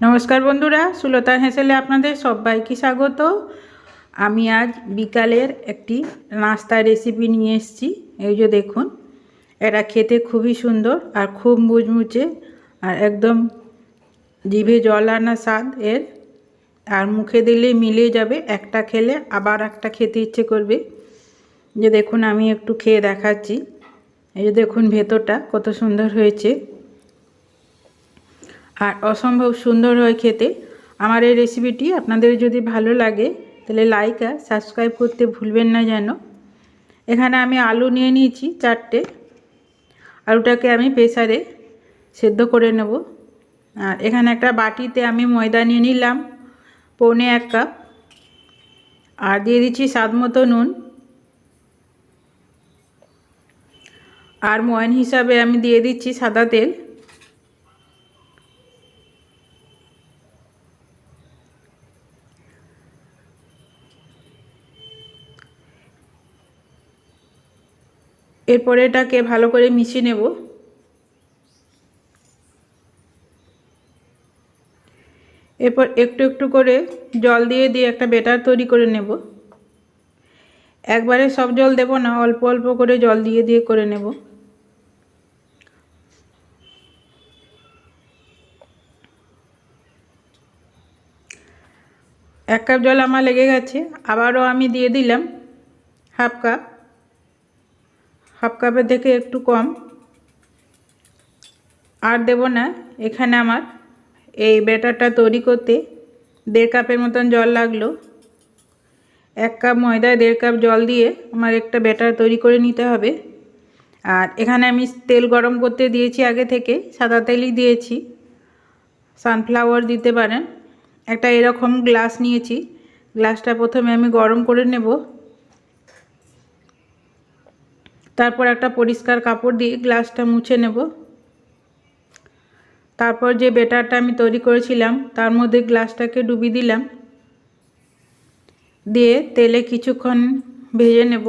নমস্কার বন্ধুরা, সুলতা হেসেলে আপনাদের সবাইকে স্বাগত। আমি আজ বিকালের একটি নাস্তার রেসিপি নিয়ে এসেছি। এই যে দেখুন, এটা খেতে খুবই সুন্দর আর খুব মুচমুচে আর একদম জিভে জল আনা স্বাদ এর। আর মুখে দিলেই মিলে যাবে, একটা খেলে আবার একটা খেতে ইচ্ছে করবে। যে দেখুন, আমি একটু খেয়ে দেখাচ্ছি। এই যে দেখুন, ভেতরটা কত সুন্দর হয়েছে। আর অসম্ভব সুন্দর হয় খেতে। আমার এই রেসিপিটি আপনাদের যদি ভালো লাগে, তাহলে লাইক আর সাবস্ক্রাইব করতে ভুলবেন না যেন। এখানে আমি আলু নিয়ে নিয়েছি চারটে। আলুটাকে আমি প্রেসারে সেদ্ধ করে নেব। আর এখানে একটা বাটিতে আমি ময়দা নিয়ে নিলাম, পৌনে এক কাপ। আর দিয়ে দিচ্ছি স্বাদ মতো নুন। আর ময়ন হিসাবে আমি দিয়ে দিচ্ছি সাদা তেল। এরপরে এটাকে ভালো করে মিশিয়ে নেব। এরপর একটু একটু করে জল দিয়ে দিয়ে একটা বেটার তৈরি করে নেব। একবারে সব জল দেব না, অল্প অল্প করে জল দিয়ে দিয়ে করে নেব। এক কাপ জল আমার লেগে গেছে, আবারও আমি দিয়ে দিলাম হাফ কাপ। হাফ কাপের থেকে একটু কম। আর দেব না, এখানে আমার এই ব্যাটারটা তৈরি করতে দেড় কাপের মতন জল লাগল। এক কাপ ময়দায় দেড় কাপ জল দিয়ে আমার একটা ব্যাটার তৈরি করে নিতে হবে। আর এখানে আমি তেল গরম করতে দিয়েছি আগে থেকে, সাদা তেলই দিয়েছি। সানফ্লাওয়ার দিতে পারেন। একটা এরকম গ্লাস নিয়েছি। গ্লাসটা প্রথমে আমি গরম করে নেব। তারপর একটা পরিষ্কার কাপড় দিয়ে গ্লাসটা মুছে নেব। তারপর যে বেটারটা আমি তৈরি করেছিলাম, তার মধ্যে গ্লাসটাকে ডুবি দিলাম। দিয়ে তেলে কিছুক্ষণ ভেজে নেব।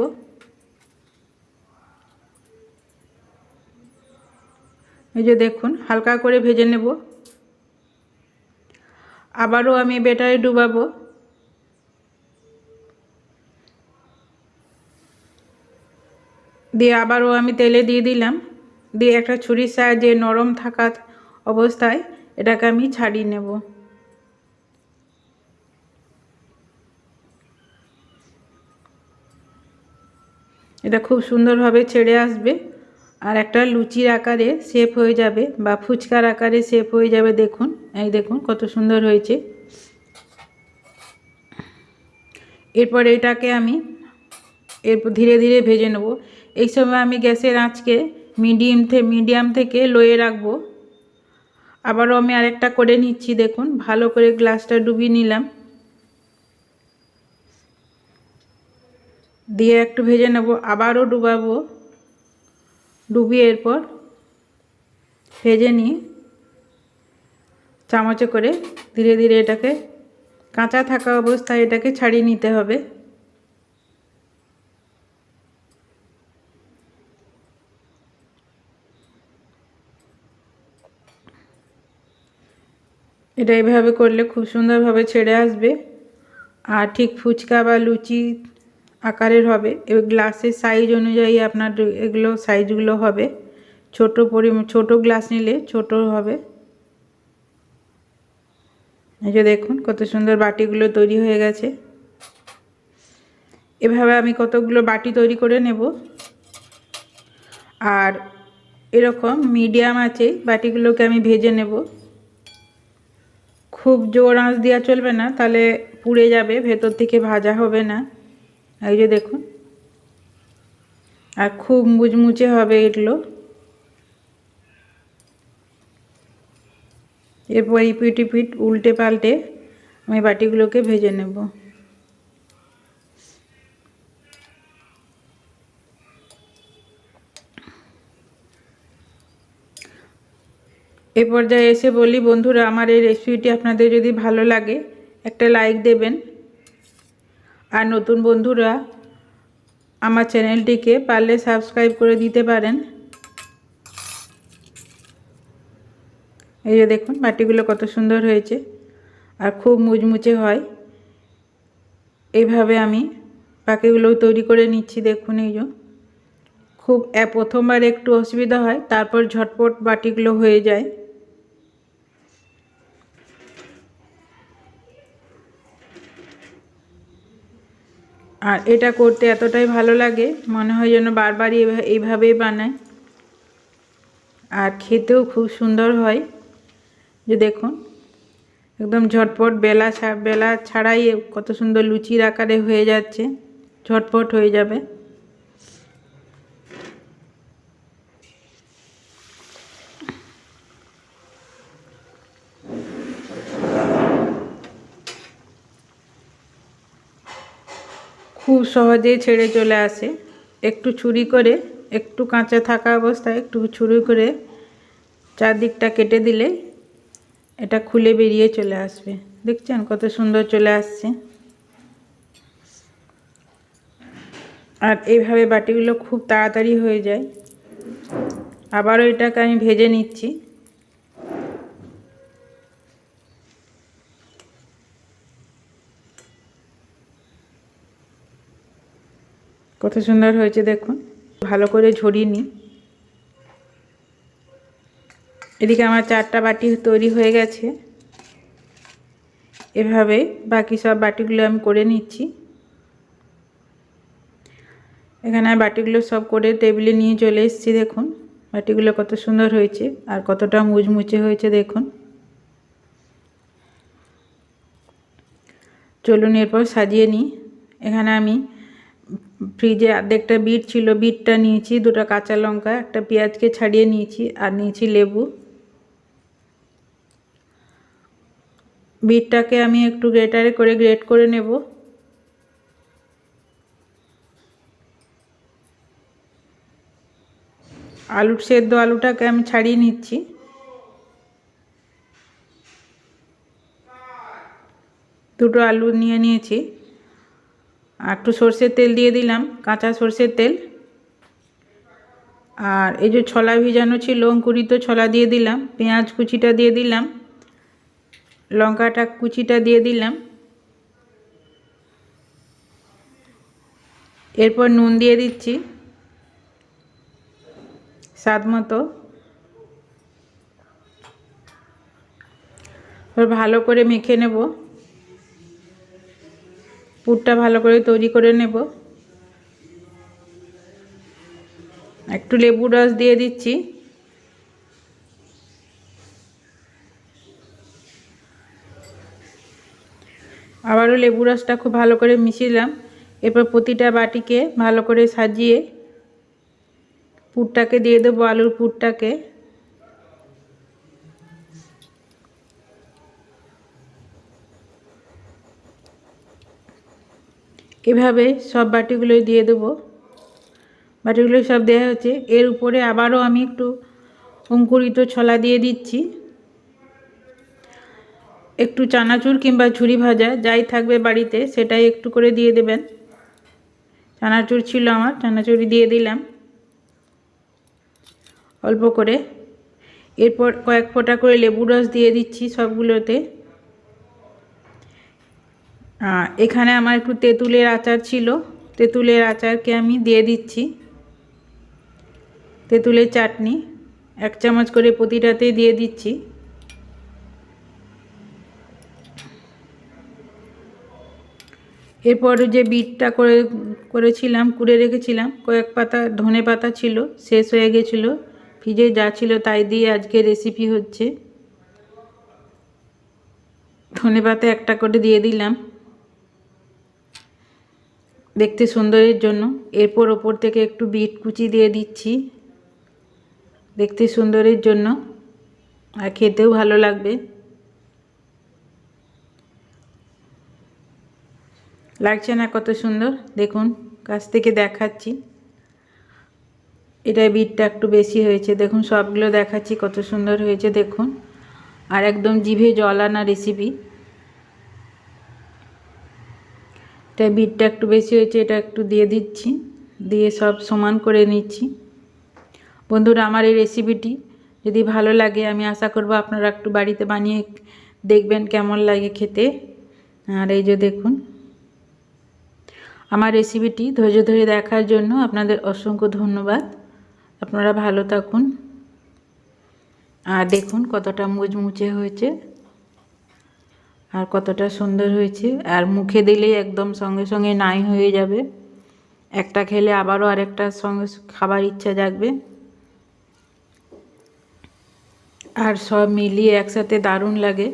এই যে দেখুন, হালকা করে ভেজে নেব। আবারও আমি বেটারে ডুবাবো। দিয়ে আবারও আমি তেলে দিয়ে দিলাম। দিয়ে একটা ছুরির সাহায্যে নরম থাকা অবস্থায় এটাকে আমি ছাড়িয়ে নেব। এটা খুব সুন্দরভাবে ছেড়ে আসবে আর একটা লুচির আকারে শেপ হয়ে যাবে বা ফুচকার আকারে শেপ হয়ে যাবে দেখুন। এই দেখুন কত সুন্দর হয়েছে। এরপর এটাকে আমি এরপর ধীরে ধীরে ভেজে নেব। এই সময় আমি গ্যাসের আঁচকে মিডিয়াম থেকে মিডিয়াম থেকে লোয়ে রাখব। আবারও আমি আরেকটা করে নিচ্ছি, দেখুন, ভালো করে গ্লাসটা ডুবিয়ে নিলাম। দিয়ে একটু ভেজে নেব, আবারও ডুবাবো। ডুবিয়ে এরপর ভেজে নিয়ে চামচে করে ধীরে ধীরে এটাকে, কাঁচা থাকা অবস্থায় এটাকে ছাড়িয়ে নিতে হবে। এটা এইভাবে করলে খুব সুন্দরভাবে ছেড়ে আসবে। আর ঠিক ফুচকা বা লুচি আকারের হবে। এবার গ্লাসের সাইজ অনুযায়ী আপনার এগুলো সাইজগুলো হবে। ছোট পরি ছোট গ্লাস নিলে ছোট হবে। এই যে দেখুন কত সুন্দর বাটিগুলো তৈরি হয়ে গেছে। এভাবে আমি কতগুলো বাটি তৈরি করে নেব। আর এরকম মিডিয়াম আছে বাটিগুলোকে আমি ভেজে নেব। খুব জোর আঁচ দেওয়া চলবে না, তাহলে পুড়ে যাবে, ভেতর থেকে ভাজা হবে না। এই যে দেখুন। আর খুব মুচমুচে হবে এগুলো। এরপর ইপিট ইপিট উল্টে পাল্টে আমি বাটিগুলোকে ভেজে নেব। এ পর্যায়ে এসে বলি, বন্ধুরা, আমার এই রেসিপিটি আপনাদের যদি ভালো লাগে, একটা লাইক দেবেন। আর নতুন বন্ধুরা, আমার চ্যানেলটিকে পারলে সাবস্ক্রাইব করে দিতে পারেন। এই যে দেখুন, বাটিগুলো কত সুন্দর হয়েছে। আর খুব মুচমুচে হয়। এইভাবে আমি বাকিগুলোও তৈরি করে নিচ্ছি, দেখুন এই যে। খুব প্রথমবার একটু অসুবিধা হয়, তারপর ঝটপট বাটিগুলো হয়ে যায়। আর এটা করতে এতটাই ভালো লাগে, মনে হয় যেন বারবারই এইভাবেই বানায়। আর খেতেও খুব সুন্দর হয়। যে দেখুন, একদম ঝটপট বেলা বেলা ছাড়াই কত সুন্দর লুচির আকারে হয়ে যাচ্ছে, ঝটপট হয়ে যাবে। খুব সহজেই ছেড়ে চলে আসে। একটু ছুরি করে, একটু কাঁচা থাকা অবস্থায় একটু ছুরি করে চারদিকটা কেটে দিলে এটা খুলে বেরিয়ে চলে আসবে। দেখছেন কত সুন্দর চলে আসছে। আর এইভাবে বাটিগুলো খুব তাড়াতাড়ি হয়ে যায়। আবারও এটাকে আমি ভেজে নিচ্ছি। কত সুন্দর হয়েছে দেখুন। ভালো করে ঝরিয়ে নিই। এদিকে আমার চারটা বাটি তৈরি হয়ে গেছে। এভাবে বাকি সব বাটিগুলো আমি করে নিচ্ছি। এখানে বাটিগুলো সব করে টেবিলে নিয়ে চলে এসেছি দেখুন। বাটিগুলো কত সুন্দর হয়েছে আর কতটা মুচমুচে হয়েছে দেখুন। চলুন এরপর সাজিয়ে নিই। এখানে আমি ফ্রিজে অর্ধেকটা বিট ছিল, বিটটা নিয়েছি, দুটো কাঁচা লঙ্কা, একটা পেঁয়াজকে ছাড়িয়ে নিয়েছি আর নিয়েছি লেবু। বিটটাকে আমি একটু গ্রেটারে করে গ্রেট করে নেব। আলুর সেদ্ধ আলুটাকে আমি ছাড়িয়ে নিচ্ছি। দুটো আলু নিয়ে নিয়েছি। আর একটু সর্ষের তেল দিয়ে দিলাম, কাঁচা সর্ষের তেল। আর এই যে ছলা ভিজানো ছিল, অঙ্কুরিত ছলা দিয়ে দিলাম, পেঁয়াজ কুচিটা দিয়ে দিলাম, লঙ্কাটা কুচিটা দিয়ে দিলাম। এরপর নুন দিয়ে দিচ্ছি, স্বাদ মতো। ভালো করে মেখে নেব। পুরটা ভালো করে তৈরি করে নেব। একটু লেবু রস দিয়ে দিচ্ছি। আবারও লেবু রসটা খুব ভালো করে মিশিলাম। এরপর প্রতিটা বাটিকে ভালো করে সাজিয়ে পুরটাকে দিয়ে দেবো, আলুর পুরটাকে। এভাবে সব বাটিগুলোই দিয়ে দেবো। বাটিগুলো সব দেওয়া হচ্ছে এর উপরে আবারও আমি একটু অঙ্কুরিত ছলা দিয়ে দিচ্ছি। একটু চানাচুর কিংবা ঝুরি ভাজা যাই থাকবে বাড়িতে, সেটাই একটু করে দিয়ে দেবেন। চানাচুর ছিল আমার চানাচুরি দিয়ে দিলাম। অল্প করে। এরপর কয়েক ফোঁটা করে লেবু রস দিয়ে দিচ্ছি সবগুলোতে। এখানে আমার একটু তেঁতুলের আচার ছিল। তেঁতুলের আচারকে আমি দিয়ে দিচ্ছি। তেঁতুলের চাটনি, এক চামচ করে প্রতিটাতে দিয়ে দিচ্ছি। এরপর যে বিটটা করে, করেছিলাম, কুড়ে রেখেছিলাম, কয়েক পাতা ধনে পাতা ছিল, শেষ হয়ে গেছিল, ফ্রিজে যা ছিল তাই দিয়ে আজকে রেসিপি হচ্ছে। ধনে পাতা একটা করে দিয়ে দিলাম। দেখতে সুন্দরের জন্য। এরপর ওপর থেকে একটু বিট কুচি দিয়ে দিচ্ছি। দেখতে সুন্দরের জন্য। আর খেতেও ভালো লাগবে। লাগছে না কত সুন্দর? দেখুন, কাছ থেকে দেখাচ্ছি। এটা বিটটা একটু বেশি হয়েছে। দেখুন, সবগুলো দেখাচ্ছি কত সুন্দর হয়েছে। দেখুন, আর একদম জিভে জল আনা রেসিপি এটা বিটটা একটু বেশি হয়েছে, এটা একটু দিয়ে দিচ্ছি। দিয়ে সব সমান করে নিচ্ছি। বন্ধুরা, আমার এই রেসিপিটি যদি ভালো লাগে, আমি আশা করব আপনারা একটু বাড়িতে বানিয়ে দেখবেন কেমন লাগে খেতে। আর এই যে দেখুন, আমার রেসিপিটি ধৈর্য ধরে দেখার জন্য আপনাদের অসংখ্য ধন্যবাদ। আপনারা ভালো থাকুন। আর দেখুন কতটা মুচমুচে হয়েছে। আর কতটা সুন্দর হয়েছে। আর মুখে দিলেই একদম সঙ্গে সঙ্গে নাই হয়ে যাবে। একটা খেলে আবারও আরেকটা সঙ্গে খাবার ইচ্ছা জাগবে। আর সব মিলিয়ে একসাথে দারুণ লাগে।